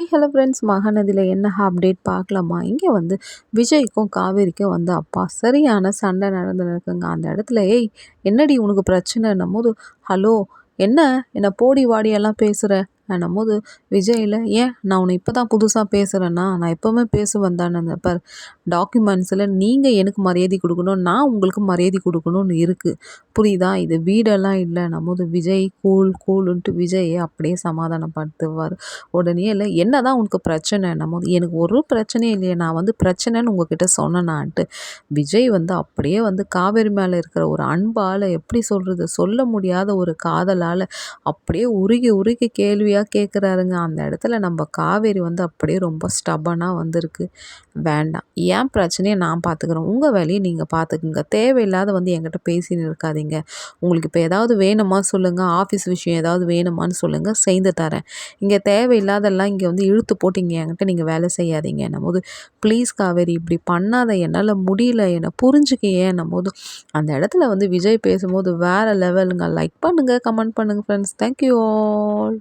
Hello friends மகாநதியில் என்ன update பார்க்கலாமா? இங்கே வந்து விஜய்க்கும் காவேரிக்கும் வந்து அப்பா சரியான சண்டை நடந்து இருக்குங்க. அந்த இடத்துல ஏய் என்னடி உனக்கு பிரச்சனைன்னும் போது ஹலோ என்ன? என்னை போடி வாடியெல்லாம் பேசுகிற என்னும்போது விஜயில் ஏன்? நான் உன்னை இப்போ தான் புதுசாக பேசுகிறேன்னா நான் எப்போவுமே பேசுவேன் தானே? பார் டாக்குமெண்ட்ஸில் நீங்கள் எனக்கு மரியாதை கொடுக்கணும் நான் உங்களுக்கு மரியாதை கொடுக்கணும்னு இருக்குது புரியுதா? இது வீடெல்லாம் இல்லை நம்மது விஜய் கூல் கூலுன்ட்டு விஜயை அப்படியே சமாதானப்படுத்துவார். உடனே இல்லை என்ன தான் உனக்கு பிரச்சனை? நம்ம எனக்கு ஒரு பிரச்சனையும் இல்லையே நான் வந்து பிரச்சனைன்னு உங்ககிட்ட சொன்னேனான்ட்டு. விஜய் வந்து அப்படியே வந்து காவேரி மேலே இருக்கிற ஒரு அன்பால் எப்படி சொல்கிறது சொல்ல முடியாத ஒரு காதலால் அப்படியே உருகி உருகி கேள்வியாக கேள்வியாக கேட்குறாருங்க அந்த இடத்துல நம்ம காவேரி வந்து அப்படியே ரொம்ப ஸ்டபனாக வந்திருக்கு. வேண்டாம். ஏன் பிரச்சனையை நான் பார்த்துக்குறேன் உங்கள் வேலையை நீங்கள் பார்த்துக்குங்க தேவையில்லாத வந்து என்கிட்ட பேசின்னு இருக்காதீங்க. உங்களுக்கு இப்போ ஏதாவது வேணுமா சொல்லுங்கள் ஆஃபீஸ் விஷயம் ஏதாவது வேணுமான்னு சொல்லுங்கள் செய்து தரேன். இங்கே தேவையில்லாதெல்லாம் இங்கே வந்து இழுத்து போட்டு இங்கே என்கிட்ட நீங்கள் வேலை செய்யாதீங்க. போது ப்ளீஸ் காவேரி இப்படி பண்ணாத. என்னால் முடியல. என்னை புரிஞ்சுக்க ஏன்? போது அந்த இடத்துல வந்து விஜய் பேசும்போது வேறு லெவலுங்க லைக் பண்ணுங்கள் கமெண்ட் பண்ணுங்கள் ஃப்ரெண்ட்ஸ் தேங்க்யூ ஆல்